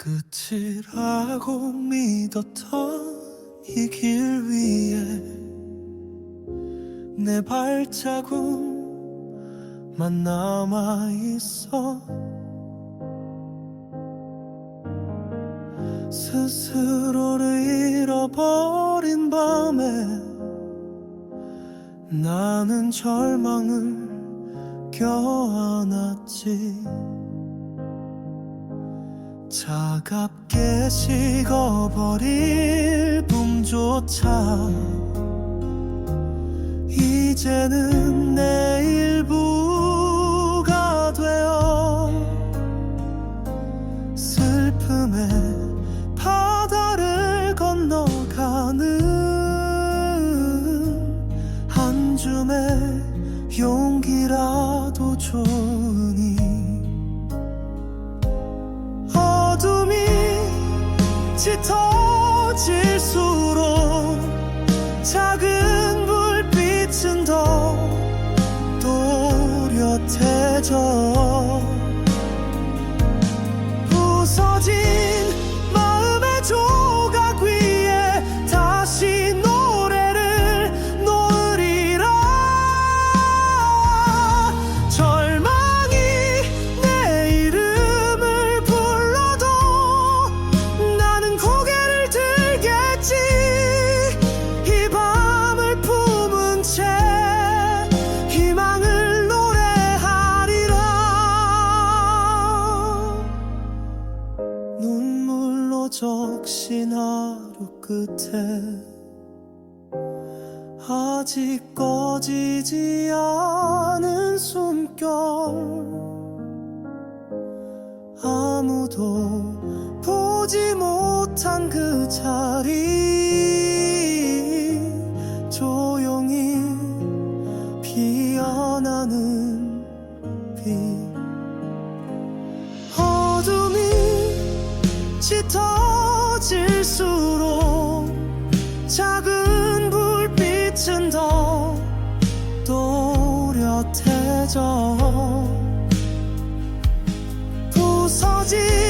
끝이라고 믿었던 이 길 위에 내 발자국만 남아 있어. 스스로를 잃어버린 밤에 나는 절망을 껴안았지 차갑게 식어버릴 봄조차. 이제는 내 일부가 되어 슬픔의 바다를 건너가는 한 줌의 용기라도 좋으니 짙어질수록 작은 불빛은 더 또렷해져 적신 하루 끝에 아직 꺼지지 않은 숨결. 아무도 보지 못한 그 자리. 조용히 피어나는 빛. 어둠이 짙어 또렷해져 부서진